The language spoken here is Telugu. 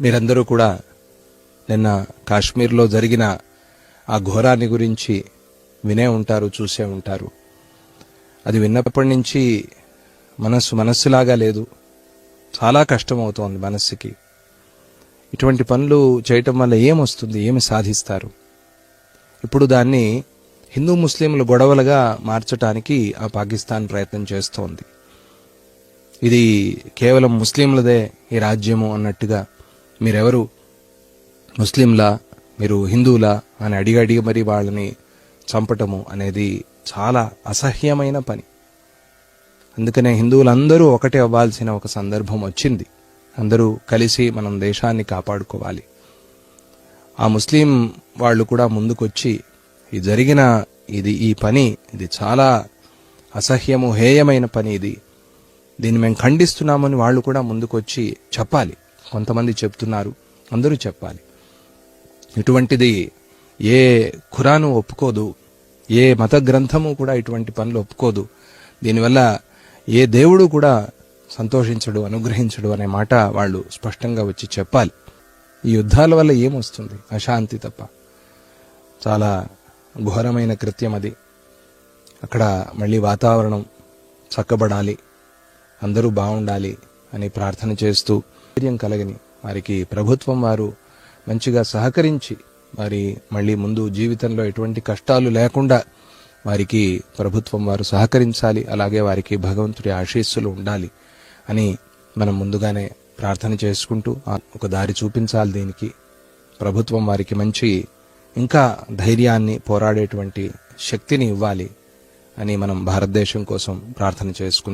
మీరందరూ కూడా నిన్న కాశ్మీర్లో జరిగిన ఆ ఘోరాన్ని గురించి వినే ఉంటారు చూసే ఉంటారు. అది విన్నప్పటి నుంచి మనస్సు మనస్సులాగా లేదు. చాలా కష్టం అవుతోంది మనస్సుకి. ఇటువంటి పనులు చేయటం వల్ల ఏమొస్తుంది? ఏమి సాధిస్తారు? ఇప్పుడు దాన్ని హిందూ ముస్లింల గొడవలుగా మార్చటానికి ఆ పాకిస్తాన్ ప్రయత్నం చేస్తోంది. ఇది కేవలం ముస్లింలదే ఈ రాజ్యము అన్నట్టుగా మీరెవరు? ముస్లింలా? మీరు హిందువులా? అని అడిగి అడిగి మరి వాళ్ళని చంపటము అనేది చాలా అసహ్యమైన పని. అందుకనే హిందువులందరూ ఒకటే అవ్వాల్సిన ఒక సందర్భం వచ్చింది. అందరూ కలిసి మనం దేశాన్ని కాపాడుకోవాలి. ఆ ముస్లిం వాళ్ళు కూడా ముందుకొచ్చి ఈ జరిగిన ఇది ఈ పని ఇది చాలా అసహ్యము హేయమైన పని ఇది. దీన్ని మేము ఖండిస్తున్నామని వాళ్ళు కూడా ముందుకొచ్చి చెప్పాలి. కొంతమంది చెప్తున్నారు. అందరూ చెప్పాలి. ఇటువంటిది ఏ ఖురాను ఒప్పుకోదు. ఏ మత గ్రంథము కూడా ఇటువంటి పనులు ఒప్పుకోదు. దీనివల్ల ఏ దేవుడు కూడా సంతోషించడు అనుగ్రహించడు అనే మాట వాళ్ళు స్పష్టంగా వచ్చి చెప్పాలి. ఈ యుద్ధాల వల్ల ఏమొస్తుంది? అశాంతి తప్ప. చాలా ఘోరమైన కృత్యం అది. అక్కడ మళ్ళీ వాతావరణం చక్కబడాలి. అందరూ బాగుండాలి అని ప్రార్థన చేస్తూ ధైర్యం కలగని వారికి ప్రభుత్వం వారు మంచిగా సహకరించి వారి మళ్ళీ ముందు జీవితంలో ఎటువంటి కష్టాలు లేకుండా వారికి ప్రభుత్వం వారు సహకరించాలి అలాగే వారికి భగవంతుడి ఆశీస్సులు ఉండాలి అని మనం ముందుగానే ప్రార్థన చేసుకుంటూ ఒక దారి చూపించాలి దీనికి. ప్రభుత్వం వారికి మంచి ఇంకా ధైర్యాన్ని పోరాడేటువంటి శక్తిని ఇవ్వాలి అని మనం భారతదేశం కోసం ప్రార్థన చేసుకుందాం.